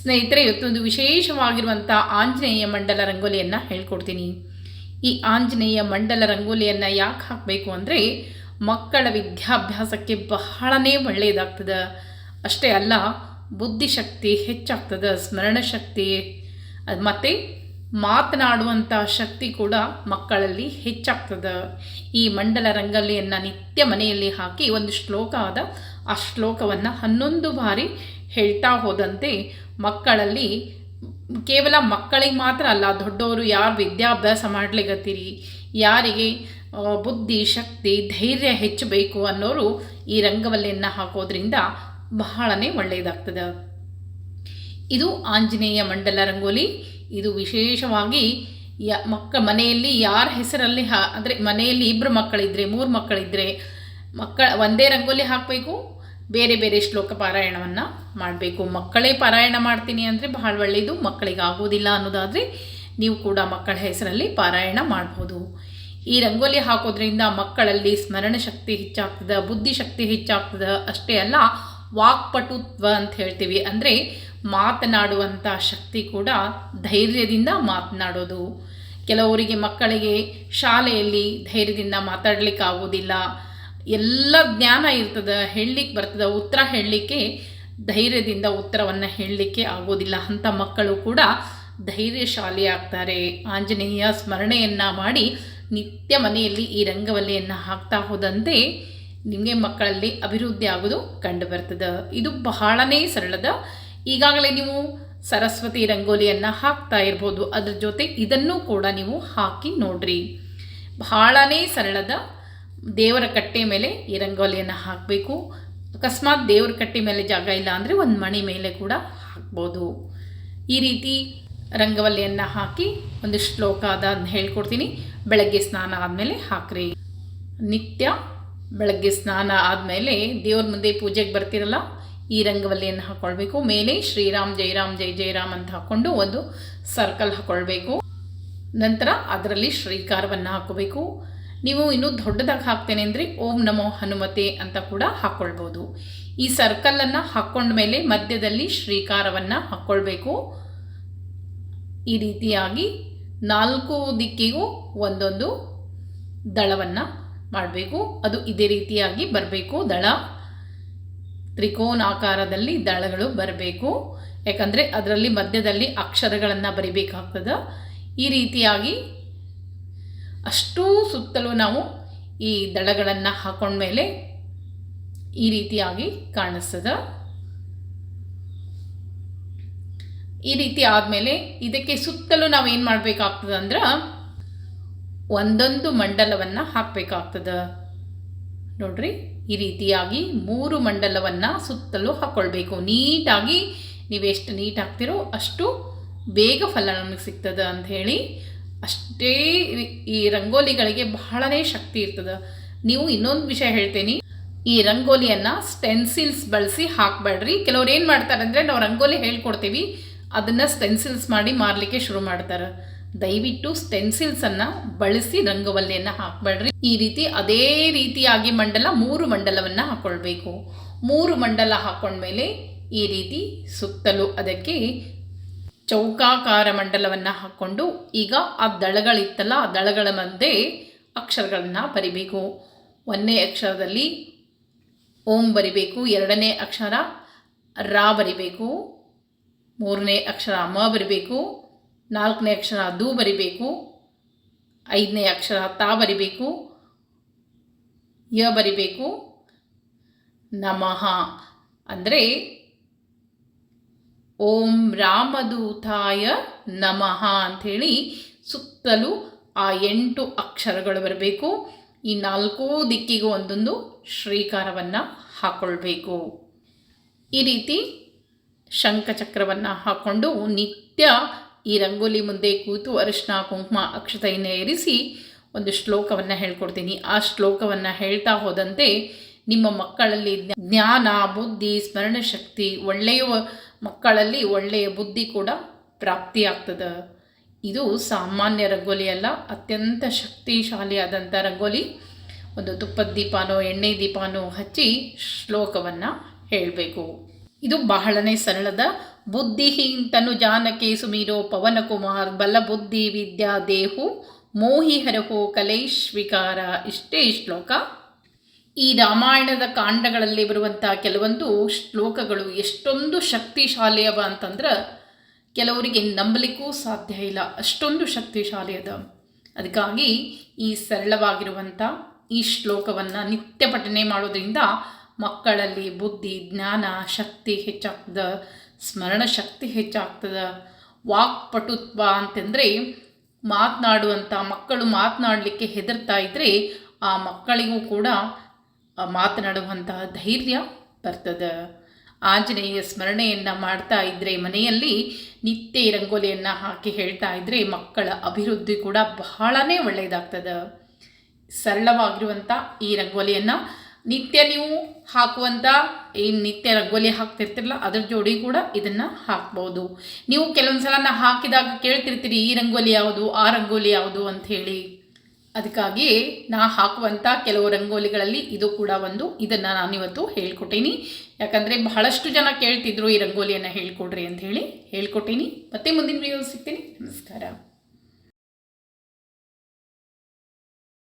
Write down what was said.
ಸ್ನೇಹಿತರೆ, ಇವತ್ತೊಂದು ವಿಶೇಷವಾಗಿರುವಂಥ ಆಂಜನೇಯ ಮಂಡಲ ರಂಗೋಲಿಯನ್ನು ಹೇಳ್ಕೊಡ್ತೀನಿ. ಈ ಆಂಜನೇಯ ಮಂಡಲ ರಂಗೋಲಿಯನ್ನು ಯಾಕೆ ಹಾಕಬೇಕು ಅಂದರೆ, ಮಕ್ಕಳ ವಿದ್ಯಾಭ್ಯಾಸಕ್ಕೆ ಬಹಳನೇ ಒಳ್ಳೆಯದಾಗ್ತದೆ ಅಷ್ಟೇ ಅಲ್ಲ, ಬುದ್ಧಿಶಕ್ತಿ ಹೆಚ್ಚಾಗ್ತದೆ ಸ್ಮರಣ ಶಕ್ತಿ ಅದು ಮತ್ತು ಮಾತನಾಡುವಂಥ ಶಕ್ತಿ ಕೂಡ ಮಕ್ಕಳಲ್ಲಿ ಹೆಚ್ಚಾಗ್ತದೆ. ಈ ಮಂಡಲ ರಂಗೋಲಿಯನ್ನು ನಿತ್ಯ ಮನೆಯಲ್ಲಿ ಹಾಕಿ ಒಂದು ಶ್ಲೋಕ ಆದ ಆ ಶ್ಲೋಕವನ್ನು ಹನ್ನೊಂದು ಬಾರಿ ಹೇಳ್ತಾ ಹೋದಂತೆ ಮಕ್ಕಳಲ್ಲಿ ಕೇವಲ ಮಕ್ಕಳಿಗೆ ಮಾತ್ರ ಅಲ್ಲ ದೊಡ್ಡವರು ಯಾರು ವಿದ್ಯಾಭ್ಯಾಸ ಮಾಡ್ಲಿಗತ್ತೀರಿ ಯಾರಿಗೆ ಬುದ್ಧಿ, ಶಕ್ತಿ, ಧೈರ್ಯ ಹೆಚ್ಚಬೇಕು ಅನ್ನೋರು ಈ ರಂಗವಲ್ಲಿಯನ್ನು ಹಾಕೋದ್ರಿಂದ ಬಹಳನೇ ಒಳ್ಳೆಯದಾಗ್ತದೆ ಇದು ಆಂಜನೇಯ ಮಂಡಲ ರಂಗೋಲಿ. ಇದು ವಿಶೇಷವಾಗಿ ಯ, ಮಕ್ಕ ಮನೆಯಲ್ಲಿ ಯಾರ ಹೆಸರಲ್ಲಿ ಹಾ, ಅಂದರೆ ಮನೆಯಲ್ಲಿ ಇಬ್ಬರು ಮಕ್ಕಳಿದ್ರೆ, ಮೂರು ಮಕ್ಕಳಿದ್ದರೆ ಮಕ್ಕಳ ಒಂದೇ ರಂಗೋಲಿ ಹಾಕಬೇಕು, ಬೇರೆ ಬೇರೆ ಶ್ಲೋಕ ಪಾರಾಯಣವನ್ನು ಮಾಡಬೇಕು. ಮಕ್ಕಳೇ ಪಾರಾಯಣ ಮಾಡ್ತೀನಿ ಅಂದರೆ ಬಹಳ ಒಳ್ಳೆಯದು ಮಕ್ಕಳಿಗೆ ಆಗೋದಿಲ್ಲ ಅನ್ನೋದಾದರೆ ನೀವು ಕೂಡ ಮಕ್ಕಳ ಹೆಸರಲ್ಲಿ ಪಾರಾಯಣ ಮಾಡ್ಬೋದು. ಈ ರಂಗೋಲಿ ಹಾಕೋದ್ರಿಂದ ಮಕ್ಕಳಲ್ಲಿ ಸ್ಮರಣ ಶಕ್ತಿ ಹೆಚ್ಚಾಗ್ತದೆ ಬುದ್ಧಿಶಕ್ತಿ ಹೆಚ್ಚಾಗ್ತದೆ, ಅಷ್ಟೇ ಅಲ್ಲ ವಾಕ್ಪಟುತ್ವ ಅಂತ ಹೇಳ್ತೀವಿ. ಅಂದರೆ ಮಾತನಾಡುವಂಥ ಶಕ್ತಿ ಕೂಡ ಧೈರ್ಯದಿಂದ ಮಾತನಾಡೋದು. ಕೆಲವರಿಗೆ ಮಕ್ಕಳಿಗೆ ಶಾಲೆಯಲ್ಲಿ ಧೈರ್ಯದಿಂದ ಮಾತಾಡ್ಲಿಕ್ಕೆ ಆಗೋದಿಲ್ಲ ಎಲ್ಲ ಜ್ಞಾನ ಇರ್ತದೆ ಹೇಳಲಿಕ್ಕೆ ಬರ್ತದೆ. ಉತ್ತರ ಹೇಳಲಿಕ್ಕೆ ಧೈರ್ಯದಿಂದ ಉತ್ತರವನ್ನು ಹೇಳಲಿಕ್ಕೆ ಆಗೋದಿಲ್ಲ. ಅಂಥ ಮಕ್ಕಳು ಕೂಡ ಧೈರ್ಯಶಾಲಿ ಆಗ್ತಾರೆ. ಆಂಜನೇಯ ಸ್ಮರಣೆಯನ್ನು ಮಾಡಿ ನಿತ್ಯ ಮನೆಯಲ್ಲಿ ಈ ರಂಗವಲ್ಲಿಯನ್ನು ಹಾಕ್ತಾ ಹೋದಂತೆ ನಿಮಗೆ ಮಕ್ಕಳಲ್ಲಿ ಅಭಿವೃದ್ಧಿ ಆಗೋದು ಕಂಡು ಬರ್ತದೆ ಇದು ಬಹಳನೇ ಸರಳದ, ಈಗಾಗಲೇ ನೀವು ಸರಸ್ವತಿ ರಂಗೋಲಿಯನ್ನು ಹಾಕ್ತಾ ಇರ್ಬೋದು. ಅದ್ರ ಜೊತೆ ಇದನ್ನು ಕೂಡ ನೀವು ಹಾಕಿ ನೋಡ್ರಿ. ಬಹಳನೇ ಸರಳದ ದೇವರ ಕಟ್ಟೆ ಮೇಲೆ ಈ ರಂಗೋಲಿಯನ್ನು ಹಾಕಬೇಕು. ಅಕಸ್ಮಾತ್ ದೇವರ ಕಟ್ಟೆ ಮೇಲೆ ಜಾಗ ಇಲ್ಲ ಅಂದರೆ ಒಂದು ಮಣಿ ಮೇಲೆ ಕೂಡ ಹಾಕ್ಬೋದು. ಈ ರೀತಿ ರಂಗವಲ್ಲಿಯನ್ನು ಹಾಕಿ ಒಂದು ಶ್ಲೋಕ ಅದ ಅದ್ನ ಹೇಳ್ಕೊಡ್ತೀನಿ. ಬೆಳಗ್ಗೆ ಸ್ನಾನ ಆದಮೇಲೆ ಹಾಕ್ರಿ. ನಿತ್ಯ ಬೆಳಗ್ಗೆ ಸ್ನಾನ ಆದಮೇಲೆ ದೇವ್ರ ಮುಂದೆ ಪೂಜೆಗೆ ಬರ್ತಿರಲ್ಲ, ಈ ರಂಗವಲ್ಲಿಯನ್ನು ಹಾಕ್ಕೊಳ್ಬೇಕು ಮೇಲೆ ಶ್ರೀರಾಮ್ ಜೈರಾಮ್ ಜೈ ಜೈರಾಮ್ ಅಂತ ಹಾಕ್ಕೊಂಡು ಒಂದು ಸರ್ಕಲ್ ಹಾಕ್ಕೊಳ್ಬೇಕು ನಂತರ ಅದರಲ್ಲಿ ಶ್ರೀಕಾರವನ್ನು ಹಾಕೋಬೇಕು. ನೀವು ಇನ್ನೂ ದೊಡ್ಡದಾಗಿ ಹಾಕ್ತೇನೆ ಅಂದರೆ ಓಂ ನಮೋ ಹನುಮತೆ ಅಂತ ಕೂಡ ಹಾಕ್ಕೊಳ್ಬೋದು ಈ ಸರ್ಕಲನ್ನು ಹಾಕ್ಕೊಂಡ ಮೇಲೆ ಮಧ್ಯದಲ್ಲಿ ಶ್ರೀಕಾರವನ್ನು ಹಾಕ್ಕೊಳ್ಬೇಕು ಈ ರೀತಿಯಾಗಿ ನಾಲ್ಕು ದಿಕ್ಕಿಗೂ ಒಂದೊಂದು ದಳವನ್ನು ಮಾಡಬೇಕು. ಅದು ಇದೇ ರೀತಿಯಾಗಿ ಬರಬೇಕು ದಳ. ತ್ರಿಕೋನಾಕಾರದಲ್ಲಿ ದಳಗಳು ಬರಬೇಕು. ಯಾಕಂದರೆ ಅದರಲ್ಲಿ ಮಧ್ಯದಲ್ಲಿ ಅಕ್ಷರಗಳನ್ನು ಬರಿಬೇಕಾಗ್ತದೆ. ಈ ರೀತಿಯಾಗಿ ಅಷ್ಟೂ ಸುತ್ತಲೂ ನಾವು ಈ ದಳಗಳನ್ನು ಹಾಕೊಂಡ್ಮೇಲೆ ಈ ರೀತಿಯಾಗಿ ಕಾಣಿಸ್ತದ. ಈ ರೀತಿ ಆದಮೇಲೆ ಇದಕ್ಕೆ ಸುತ್ತಲೂ ನಾವು ಏನು ಮಾಡಬೇಕಾಗ್ತದೆ ಅಂದ್ರೆ ಒಂದೊಂದು ಮಂಡಲವನ್ನು ಹಾಕಬೇಕಾಗ್ತದೆ. ನೋಡ್ರಿ, ಈ ರೀತಿಯಾಗಿ ಮೂರು ಮಂಡಲವನ್ನು ಸುತ್ತಲೂ ಹಾಕ್ಕೊಳ್ಬೇಕು ನೀಟಾಗಿ ನೀವೆಷ್ಟು ನೀಟ್ ಹಾಕ್ತಿರೋ ಅಷ್ಟು ಬೇಗ ಫಲ ನಮಗೆ ಸಿಗ್ತದೆ ಅಂತ ಹೇಳಿ ಅಷ್ಟೇ ಈ- ರಂಗೋಲಿಗಳಿಗೆ ಬಹಳನೇ ಶಕ್ತಿ ಇರ್ತದೆ. ನೀವು ಇನ್ನೊಂದು ವಿಷಯ ಹೇಳ್ತೀನಿ. ಈ ರಂಗೋಲಿಯನ್ನು ಸ್ಟೆನ್ಸಿಲ್ಸ್ ಬಳಸಿ ಹಾಕಬೇಡ್ರಿ. ಕೆಲವ್ರು ಏನು ಮಾಡ್ತಾರೆ ಅಂದರೆ ನಾವು ರಂಗೋಲಿ ಹೇಳ್ಕೊಡ್ತೀವಿ. ಅದನ್ನು ಸ್ಟೆನ್ಸಿಲ್ಸ್ ಮಾಡಿ ಮಾರಲಿಕ್ಕೆ ಶುರು ಮಾಡ್ತಾರೆ. ದಯವಿಟ್ಟು ಸ್ಟೆನ್ಸಿಲ್ಸನ್ನು ಬಳಸಿ ರಂಗವಲ್ಲಿಯನ್ನು ಹಾಕಬೇಡ್ರಿ. ಈ ರೀತಿ ಅದೇ ರೀತಿಯಾಗಿ ಮಂಡಲ, ಮೂರು ಮಂಡಲವನ್ನು ಹಾಕ್ಕೊಳ್ಬೇಕು ಮೂರು ಮಂಡಲ ಹಾಕ್ಕೊಂಡ್ಮೇಲೆ ಈ ರೀತಿ ಸುತ್ತಲೂ ಅದಕ್ಕೆ ಚೌಕಾಕಾರ ಮಂಡಲವನ್ನು ಹಾಕ್ಕೊಂಡು ಈಗ ಆ ದಳಗಳಿತ್ತಲ್ಲ, ಆ ದಳಗಳ ಮಧ್ಯೆ ಅಕ್ಷರಗಳನ್ನು ಬರಿಬೇಕು. ಒಂದನೇ ಅಕ್ಷರದಲ್ಲಿ ಓಂ ಬರಿಬೇಕು, ಎರಡನೇ ಅಕ್ಷರ ರಾ ಬರಿಬೇಕು, ಮೂರನೇ ಅಕ್ಷರ ಮ ಬರಿಬೇಕು, ನಾಲ್ಕನೇ ಅಕ್ಷರ ದು ಬರಿಬೇಕು, ಐದನೇ ಅಕ್ಷರ ತಾ ಬರಿಬೇಕು, ಯ ಬರಿಬೇಕು, ನಮಃ. ಅಂದರೆ ಓಂ ರಾಮದೂತಾಯ ನಮಃ ಅಂಥೇಳಿ ಸುತ್ತಲೂ ಆ ಎಂಟು ಅಕ್ಷರಗಳು ಬರಬೇಕು. ಈ ನಾಲ್ಕೂ ದಿಕ್ಕಿಗೂ ಒಂದೊಂದು ಶ್ರೀಕಾರವನ್ನು ಹಾಕ್ಕೊಳ್ಬೇಕು ಈ ರೀತಿ ಶಂಖಚಕ್ರವನ್ನು ಹಾಕ್ಕೊಂಡು ನಿತ್ಯ ಈ ರಂಗೋಲಿ ಮುಂದೆ ಕೂತು ಅರಿಶಿನ ಕುಂಕುಮ, ಅಕ್ಷತೆಯನ್ನು ಏರಿಸಿ ಒಂದು ಶ್ಲೋಕವನ್ನು ಹೇಳ್ಕೊಡ್ತೀನಿ. ಆ ಶ್ಲೋಕವನ್ನು ಹೇಳ್ತಾ ಹೋದಂತೆ ನಿಮ್ಮ ಮಕ್ಕಳಲ್ಲಿ ಜ್ಞಾನ, ಬುದ್ಧಿ ಸ್ಮರಣ ಶಕ್ತಿ ಒಳ್ಳೆಯ ಮಕ್ಕಳಲ್ಲಿ ಒಳ್ಳೆಯ ಬುದ್ಧಿ ಕೂಡ ಪ್ರಾಪ್ತಿಯಾಗ್ತದೆ ಇದು ಸಾಮಾನ್ಯ ರಂಗೋಲಿ ಅಲ್ಲ, ಅತ್ಯಂತ ಶಕ್ತಿಶಾಲಿಯಾದಂಥ ರಂಗೋಲಿ. ಒಂದು ತುಪ್ಪದ ದೀಪನೋ ಎಣ್ಣೆ ದೀಪಾನೋ ಹಚ್ಚಿ ಶ್ಲೋಕವನ್ನು ಹೇಳಬೇಕು. ಇದು ಬಹಳನೇ ಸರಳದ ಬುದ್ಧಿಹೀನ್ ತನು ಜಾನಕಿ ಸುಮೀರೋ ಪವನಕುಮಾರ್ ಬಲಬುದ್ಧಿ ವಿದ್ಯಾ ದೇಹು ಮೋಹಿ ಹರಹೋ ಕಲೈಶ್ವಿಕಾರ ಇಷ್ಟೇ ಶ್ಲೋಕ. ಈ ರಾಮಾಯಣದ ಕಾಂಡಗಳಲ್ಲಿ ಬರುವಂಥ ಕೆಲವೊಂದು ಶ್ಲೋಕಗಳು ಎಷ್ಟೊಂದು ಶಕ್ತಿಶಾಲಿಯವ ಅಂತಂದ್ರೆ ಕೆಲವರಿಗೆ ನಂಬಲಿಕ್ಕೂ ಸಾಧ್ಯ ಇಲ್ಲ. ಅಷ್ಟೊಂದು ಶಕ್ತಿಶಾಲಿ ಅದ. ಅದಕ್ಕಾಗಿ ಈ ಸರಳವಾಗಿರುವಂಥ ಈ ಶ್ಲೋಕವನ್ನು ನಿತ್ಯ ಪಠನೆ ಮಾಡೋದ್ರಿಂದ ಮಕ್ಕಳಲ್ಲಿ ಬುದ್ಧಿ, ಜ್ಞಾನ ಶಕ್ತಿ ಹೆಚ್ಚಾಗ್ತದೆ, ಸ್ಮರಣ ಶಕ್ತಿ ಹೆಚ್ಚಾಗ್ತದೆ. ವಾಕ್ಪಟುತ್ವ ಅಂತಂದರೆ ಮಾತನಾಡುವಂಥ ಮಕ್ಕಳು ಮಾತನಾಡಲಿಕ್ಕೆ ಹೆದರ್ತಾ ಇದ್ದರೆ ಆ ಮಕ್ಕಳಿಗೂ ಕೂಡ ಮಾತನಾಡುವಂತಹ ಧೈರ್ಯ ಬರ್ತದೆ. ಆಂಜನೇಯ ಸ್ಮರಣೆಯನ್ನು ಮಾಡ್ತಾ ಇದ್ದರೆ ಮನೆಯಲ್ಲಿ ನಿತ್ಯ ರಂಗೋಲಿಯನ್ನು ಹಾಕಿ ಹೇಳ್ತಾ ಇದ್ದರೆ ಮಕ್ಕಳ ಅಭಿವೃದ್ಧಿ ಕೂಡ ಬಹಳನೇ ಒಳ್ಳೆಯದಾಗ್ತದೆ ಸರಳವಾಗಿರುವಂಥ ಈ ರಂಗೋಲಿಯನ್ನು ನಿತ್ಯ ನೀವು ಹಾಕುವಂಥ ಈ ನಿತ್ಯ ರಂಗೋಲಿ ಹಾಕ್ತಿರ್ತಿರಲ್ಲ, ಅದ್ರ ಜೋಡಿ ಕೂಡ ಇದನ್ನು ಹಾಕ್ಬೋದು. ನೀವು ಕೆಲವೊಂದು ಸಲ ಹಾಕಿದಾಗ ಕೇಳ್ತಿರ್ತೀರಿ, ಈ ರಂಗೋಲಿ ಯಾವುದು, ಆ ರಂಗೋಲಿ ಯಾವುದು ಅಂತ ಹೇಳಿ. ಅದಕ್ಕಾಗಿ ನಾ ಹಾಕುವಂಥ ಕೆಲವು ರಂಗೋಲಿಗಳಲ್ಲಿ ಇದು ಕೂಡ ಒಂದು. ಇದನ್ನು ನಾನಿವತ್ತು ಹೇಳ್ಕೊಟ್ಟೀನಿ. ಯಾಕಂದರೆ ಬಹಳಷ್ಟು ಜನ ಕೇಳ್ತಿದ್ರು ಈ ರಂಗೋಲಿಯನ್ನು ಹೇಳ್ಕೊಡ್ರಿ ಅಂತ ಹೇಳಿ. ಹೇಳ್ಕೊಟ್ಟೀನಿ. ಮತ್ತೆ ಮುಂದಿನ ವಿಡಿಯೋ ಸಿಗ್ತೀನಿ. ನಮಸ್ಕಾರ.